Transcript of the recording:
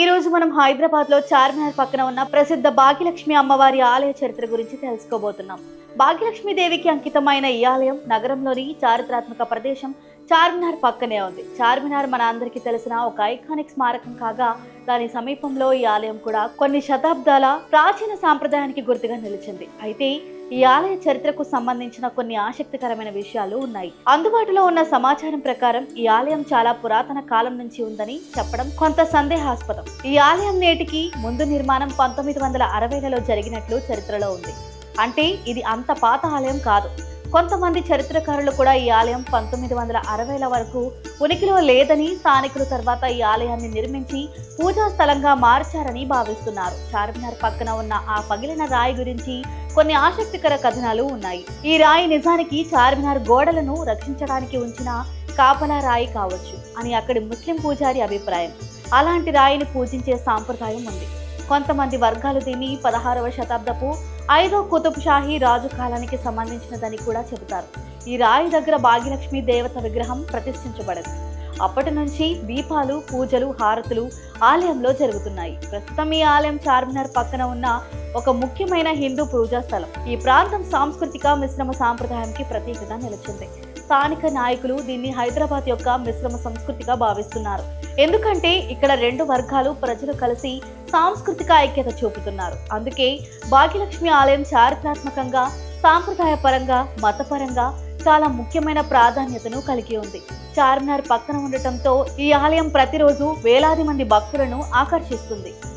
ఈ రోజు మనం హైదరాబాద్లో చార్మినార్ పక్కన ఉన్న ప్రసిద్ధ భాగ్యలక్ష్మి అమ్మవారి ఆలయ చరిత్ర గురించి తెలుసుకోబోతున్నాం. భాగ్యలక్ష్మి దేవికి అంకితమైన ఈ ఆలయం నగరంలోని చారిత్రాత్మక ప్రదేశం చార్మినార్ పక్కనే ఉంది. చార్మినార్ మన అందరికీ తెలిసిన ఒక ఐకానిక్ స్మారకం కాగా దాని సమీపంలో ఈ ఆలయం కూడా కొన్ని శతాబ్దాల ప్రాచీన సాంప్రదాయానికి గుర్తుగా నిలిచింది. అయితే ఈ ఆలయ చరిత్రకు సంబంధించిన కొన్ని ఆసక్తికరమైన విషయాలు ఉన్నాయి. అందుబాటులో ఉన్న సమాచారం ప్రకారం ఈ ఆలయం చాలా పురాతన కాలం నుంచి ఉందని చెప్పడం కొంత సందేహాస్పదం. ఈ ఆలయం నేటికి ముందు నిర్మాణం పంతొమ్మిది వందల అరవైలలో జరిగినట్లు చరిత్రలో ఉంది. అంటే ఇది అంత పాత ఆలయం కాదు. కొంతమంది చరిత్రకారులు కూడా ఈ ఆలయం పంతొమ్మిది వందల అరవైల వరకు ఉనికిలో లేదని స్థానికులు తర్వాత ఈ ఆలయాన్ని నిర్మించి పూజా స్థలంగా మార్చారని భావిస్తున్నారు. చార్మినార్ పక్కన ఉన్న ఆ పగిలిన రాయి గురించి కొన్ని ఆసక్తికర కథనాలు ఉన్నాయి. ఈ రాయి నిజానికి చార్మినార్ గోడలను రక్షించడానికి ఉంచిన కాపలా రాయి కావచ్చు అని అక్కడి ముస్లిం పూజారి అభిప్రాయం. అలాంటి రాయిని పూజించే సాంప్రదాయం ఉంది. కొంతమంది వర్గాలు దీన్ని పదహారవ శతాబ్దపు ఐదో కుతుబ్ షాహీ రాజు కాలానికి సంబంధించినదని కూడా చెబుతారు. ఈ రాయి దగ్గర భాగ్యలక్ష్మి దేవత విగ్రహం ప్రతిష్ఠించబడింది. అప్పటి నుంచి దీపాలు పూజలు హారతులు ఆలయంలో జరుగుతున్నాయి. ప్రస్తుతం ఈ ఆలయం చార్మినార్ పక్కన ఉన్న ఒక ముఖ్యమైన హిందూ పూజా స్థలం ఈ ప్రాంతం సాంస్కృతిక మిశ్రమ సాంప్రదాయానికి ప్రతీకగా నిలిచింది. స్థానిక నాయకులు దీన్ని హైదరాబాద్ యొక్క మిశ్రమ సంస్కృతిగా భావిస్తున్నారు. ఎందుకంటే ఇక్కడ రెండు వర్గాలు ప్రజలు కలిసి సాంస్కృతిక ఐక్యత చూపుతున్నారు. అందుకే భాగ్యలక్ష్మి ఆలయం చారిత్రాత్మకంగా సాంప్రదాయపరంగా మతపరంగా చాలా ముఖ్యమైన ప్రాధాన్యతను కలిగి ఉంది. చార్మినార్ పక్కన ఉండటంతో ఈ ఆలయం ప్రతిరోజు వేలాది మంది భక్తులను ఆకర్షిస్తుంది.